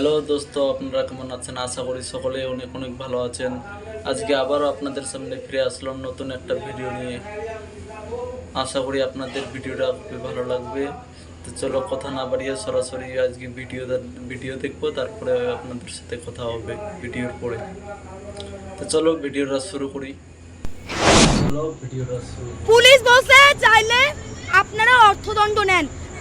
Hello দোস্ত, আপনারা কেমন আছেন? আশা করি সকলে অনেক অনেক ভালো আছেন। আজকে আবারও আপনাদের সামনে ফিরে আসলাম নতুন একটা ভিডিও নিয়ে। আশা করি আপনাদের ভিডিওটা খুবই ভালো লাগবে। তো চলো কথা না বাড়িয়ে সরাসরি আজকে ভিডিও ভিডিও দেখব, তারপরে আপনাদের সাথে কথা হবে ভিডিওর পরে। তো চলো ভিডিওটা শুরু করি। পুলিশ বলছে, চাইলে আপনারা অর্থদণ্ড নেন।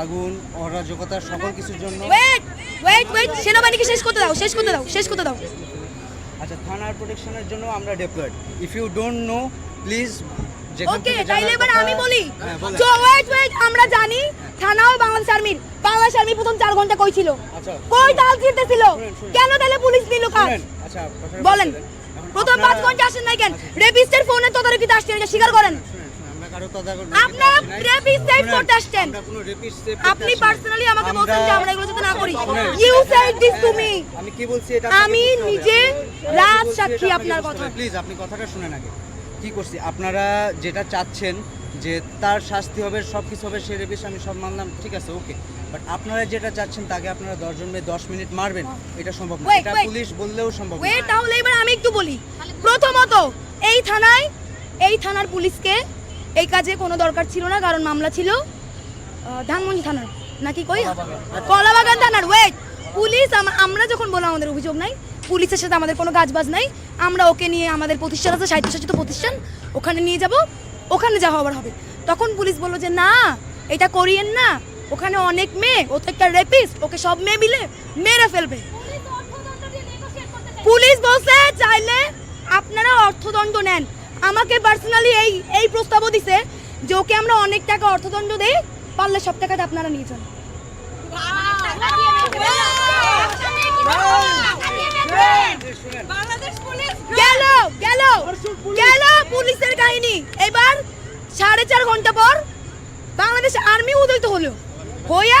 আগুন অরাজকতা সকল কিছুর জন্য ওয়েট ওয়েট ওয়েট সেনাবাহিনীকে শেষ করতে দাও শেষ করতে দাও শেষ করতে দাও। আচ্ছা থানার প্রোটেকশনের জন্য আমরা deployed if you don't know please okay তাইলে এবার আমি বলি। সো ওয়েট ওয়েট আমরা জানি থানাও বাংলাদেশ আর্মির বাংলাদেশ আর্মি প্রথম চার ঘণ্টা কই ছিল? আচ্ছা। কই তাল ছিল। কেন তাহলে পুলিশ নিল কাজ আচ্ছা বলেন। প্রথম পাঁচ ঘণ্টা আসেন নাই কেন? রেপিস্টের ফোনে তদারকিতে আসছেন স্বীকার করেন। আপনারা করছি নাই। rapist save শুনেন, করতে আসছেন। আমরা কোনো rapist save আপনি করতে আসি নাই। পার্সোনালি আমাকে বলছেন যে আমরা এগুলো যাতে না করি। You said this to me আমি কি বলছি এটা আমি নিজে রাজ সাক্ষী আপনার কথা। প্লিজ আপনি কথাটা শুনেন আগে। কি করছি? আপনারা যেটা চাচ্ছেন যে তার শাস্তি হবে সব কিছু হবে সে রেপিস আমি সব মানলাম ঠিক আছে ওকে বাট আপনারা যেটা চাচ্ছেন তাকে আপনারা দশজন মেয়ে দশ মিনিট মারবেন এটা সম্ভব না। এটা পুলিশ বললেও সম্ভব না। তাহলে এবার আমি একটু বলি। প্রথমত এই থানায় এই থানার পুলিশকে এই কাজে কোনো দরকার ছিল না কারণ মামলা ছিল ধানমন্ডি থানার। নাকি কই? কলাবাগান থানার ওয়েট পুলিশ আমরা যখন বললাম আমাদের অভিযোগ নাই পুলিশের সাথে আমাদের কোনো কাজবাজ নাই আমরা ওকে নিয়ে আমাদের প্রতিষ্ঠান আছে সাহিত্যশাসিত প্রতিষ্ঠান ওখানে নিয়ে যাব ওখানে যা হবার হবে। তখন পুলিশ বলল যে না এটা করিয়েন না ওখানে অনেক মেয়ে ও তো একটা রেপিস্ট ওকে সব মেয়ে মিলে মেরে ফেলবে। পুলিশ বলছে চাইলে আপনারা অর্থদণ্ড নেন আমাকে পার্সোনালি এই এই প্রস্তাবও দিছে যে ওকে আমরা অনেক টাকা অর্থদণ্ড দেই, পারলে সব টাকাটা আপনারা নিয়ে যান গেল গেল গেল পুলিশের কাহিনী। এবার সাড়ে চার ঘণ্টা পর বাংলাদেশ আর্মি উদয়িত হলো। হইয়া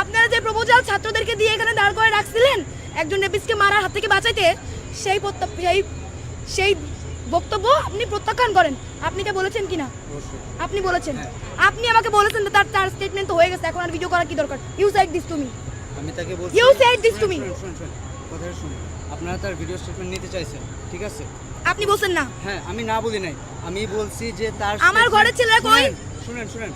আপনারা যে প্রপোজাল ছাত্রদেরকে দিয়ে এখানে দাঁড় করে রাখছিলেন একজন রেপিসকে মারার হাত থেকে বাঁচাইতে সেই সেই সেই বক্তব্য আপনি প্রত্যাখ্যান করেন। আপনি এটা বলেছেন কিনা? অবশ্যই। আপনি বলেছেন। আপনি আমাকে বলেছেন তার তার স্টেটমেন্ট তো হয়ে গেছে। এখন আর ভিডিও করার কি দরকার? You said this to me আমি তাকে বলছি You said this to me. শুনুন, শুনুন, শুনুন, কথাটা শুনুন আপনারা তার ভিডিও স্টেটমেন্ট নিতে চাইছেন ঠিক আছে? আপনি বলছেন না। হ্যাঁ আমি না বলি নাই। আমি বলছি যে তার আমার ঘরের ছেলেরা কই? শুনেন, শুনেন।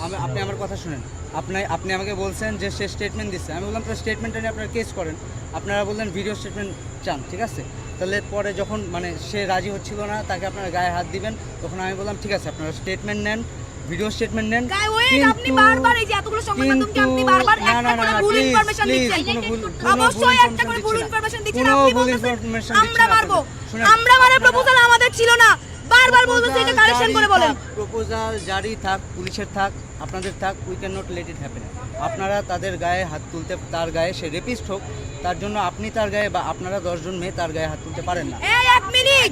আপনি আমার কথা শুনেন। আপনি আপনি আমাকে বলছেন যে সে স্টেটমেন্ট দিচ্ছে আমি বললাম তার স্টেটমেন্টটা নিয়ে আপনারা কেস করেন। আপনারা বললেন ভিডিও স্টেটমেন্ট চান ঠিক আছে? তাহলে পরে যখন মানে সে রাজি হচ্ছিল না তাকে আপনারা গায়ে হাত দিবেন তখন আমি বললাম ঠিক আছে আপনারা স্টেটমেন্ট নেন ভিডিও স্টেটমেন্ট নেন। আপনি কিন্তু- বারবার এই যে এতগুলো সংবাদ মাধ্যমকে আপনি বারবার না, একটা না, না, করে ভুল ইনফরমেশন দিচ্ছেন অবশ্যই একটা করে ভুল ইনফরমেশন দিচ্ছেন। আপনি আমরা মারবো। আমরা মানে প্রপোজাল আমাদের ছিল না। বারবার বলতেছে এটা কারেকশন করে বলেন। প্রপোজাল জারি থাক পুলিশের থাক আপনাদের থাক we can not let it happen আপনারা তাদের গায়ে হাত তুলতে তার গায়ে সে রেপিস্ট হোক তার জন্য আপনি তার গায়ে বা আপনারা দশজন মেয়ে তার গায়ে হাত তুলতে পারেন না। এই এক মিনিট!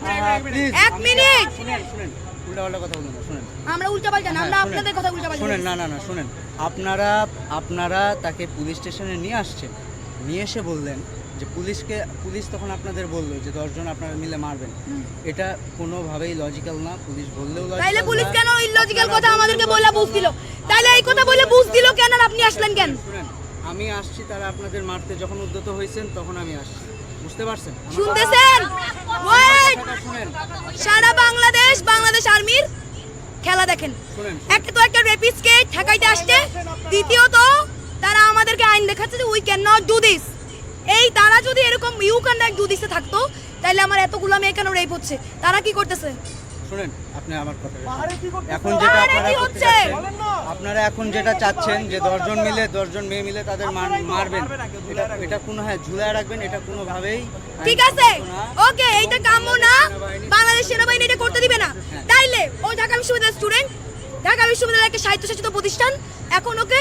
এক মিনিট। শুনেন শুনেন উল্টাপাল্টা কথা বলুন শুনেন। আমরা উল্টা পাল্টা না আমরা হ্যাঁ, আপনাদের কথা উল্টা পাল্টা শুনেন না না না শুনেন। আপনারা আপনারা তাকে পুলিশ স্টেশনে নিয়ে আসছেন। নিয়ে এসে বললেন যে পুলিশকে পুলিশ তখন আপনাদের বলল যে দশজন আপনারা মিলে মারবেন। এটা কোনোভাবেই লজিক্যাল না। পুলিশ বললেও তাইলে পুলিশ। কেন ইলজিক্যাল কথা আমাদেরকে বলে বুঝ দিল? তাইলে এই কথা বলে বুঝ দিল কেন আর আপনি আসলেন কেন? শুনেন আমি আসছি তারা আপনাদের মারতে যখন উদ্যত হয়েছেন তখন আমি আসছি। বুঝতে পারছেন? শুনতেছেন? ওয়েট সারা বাংলাদেশ বাংলাদেশ আর্মির খেলা দেখেন। শুনেন। একটা তো একটা রেপিস্টকে ঠেকাইতে আসছে। দ্বিতীয়ত তারা আমাদেরকে আইন দেখাচ্ছে যে we can not do this এই তারা যদি এরকম ইউ ডু দিসে থাকতো তাহলে আমার এতগুলো মেয়ে কেন রেপ হচ্ছে? তারা কি করতেছে? শুনেন আপনি আমার কথা এখন যেটা আপনারা হচ্ছে? আপনারা এখন যেটা চাচ্ছেন যে দশজন মিলে দশজন মেয়ে মিলে তাদের মার- মারবেন। এটা এটা কোনো হ্যাঁ ঝুলায় রাখবেন এটা কোনোভাবেই ঠিক আছে। ওকে এইটা কাম্য না। বাংলাদেশ সেনাবাহিনী এটা করতে দিবে না। তাইলে ও ঢাকা বিশ্ববিদ্যালয়ের স্টুডেন্ট ঢাকা বিশ্ববিদ্যালয় একটা স্বায়ত্তশাসিত প্রতিষ্ঠান এখন ওকে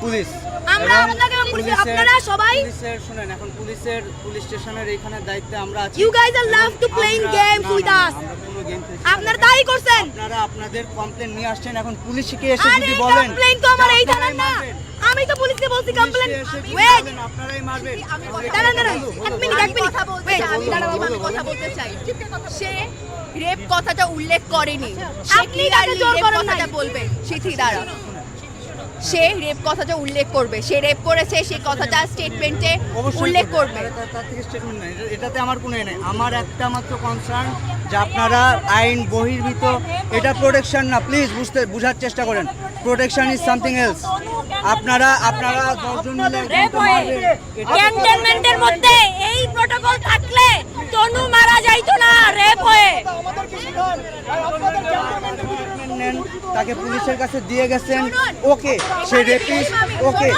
police. আমরা আপনাকে পুলিশ- আপনারা সবাই- পুলিশের শুনেন এখন পুলিশের পুলিশ স্টেশনের এইখানে দায়িত্বে আমরা আছি। না, with না, us. আমরা কোনো game খেলছি না। আপনারা তাই করছেন। আপনারা আপনাদের কমপ্লেন নিয়ে আসছেন এখন পুলিশকে এসে যদি বলেন কমপ্লেইন তো আমার এই থানার না। আমি তো পুলিশকে বলছি যদি ওয়েট আপনারাই মারবেন। দাঁড়ান দাঁড়ান। এক মিনিট এক মিনিট। ওয়েট আমি দাঁড়াও, বলো, আমি কথা বলতে চাই। সে রেপ কথাটা উল্লেখ করেনি। সে আপনি তাকে জোর rape করেন নাই। কথাটা বলবে সিথি দ্বারা সে রেপ কথাটা উল্লেখ করবে। সে রেপ করেছে সেই কথাটা স্টেটমেন্টে উল্লেখ করবে। করবে। তার- তার থেকে স্টেটমেন্ট নাই এটাতে আমার কোনো এ নেই। আমার একটা মাত্র কনসার্ন যে আপনারা আইন বহির্ভূত এটা প্রোটেকশন না প্লিজ বুঝতে বুঝার চেষ্টা করেন। প্রোটেকশন ইজ সামথিং এলস আপনারা আপনারা দশজন মিলে ক্যান্টনমেন্টের মধ্যে এই প্রোটোকল থাকলে তনু মারা যাইতো না রেপ হয়ে। নেন তাকে পুলিশের কাছে দিয়ে গেছেন। ওকে সে রেপিস ওকে।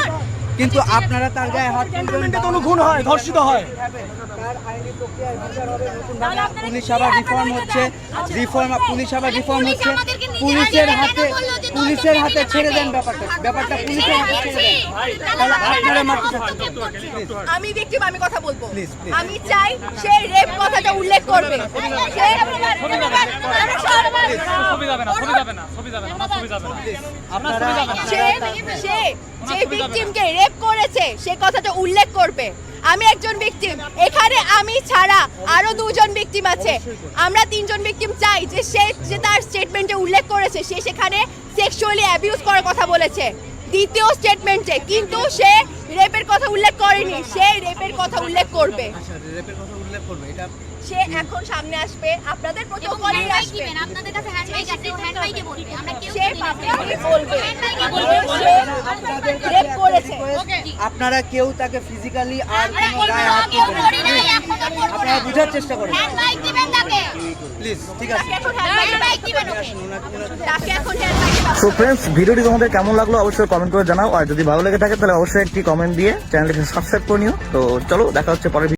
কিন্তু আপনারা তার গায়ে হাত তুলবেন কোনো খুন হয় ধর্ষিত হয়। পুলিশ আবার রিফর্ম হচ্ছে। রিফর্ম পুলিশ আবার রিফর্ম হচ্ছে। পুলিশের হাতে পুলিশের হাতে ছেড়ে দেন ব্যাপারটা। ব্যাপারটা পুলিশের হাতে ছেড়ে দেন। তাহলে আপনারা মারতে চাচ্ছেন আমি ভিকটিম আমি কথা বলব. আমি চাই সে রেপ কথাটা উল্লেখ করবে। সে সে যে ভিকটিমকে রেপ করেছে সে কথাটা উল্লেখ করবে। আমি একজন ভিকটিম এখানে আমি ছাড়া আরও দুজন ভিকটিম আছে। আমরা তিনজন ভিকটিম চাই যে সে, যে তার স্টেটমেন্টে উল্লেখ করেছে, সে সেখানে সেক্সুয়ালি অ্যাবিউজ করার কথা বলেছে। দ্বিতীয় স্টেটমেন্টে কিন্তু সে রেপের কথা উল্লেখ করেনি সে রেপের কথা উল্লেখ করবে। আচ্ছা রেপের কথা উল্লেখ করবে এটা সে এখন সামনে আসবে আপনাদের প্রোটোকলে আসবে। আপনাদের কাছে হ্যান্ড মাইক আছে হ্যান্ড মাইকে বলবে আমরা কেউ সে পাবলিকলি বলবে। রেপ করেছে। আপনারা কেউ তাকে ফিজিক্যালি আর কোনো গায়ে হাত নাই, না। আপনারা। বুঝার চেষ্টা করেন। হ্যান্ড সো ফ্রেন্ডস ভিডিওটি তোমাদের কেমন লাগল অবশ্যই কমেন্ট করে জানাও। আর যদি ভালো লেগে থাকে তাহলে অবশ্যই একটি কমেন্ট দিয়ে চ্যানেলটিকে সাবস্ক্রাইব করে নিও। তো চলো দেখা হচ্ছে পরের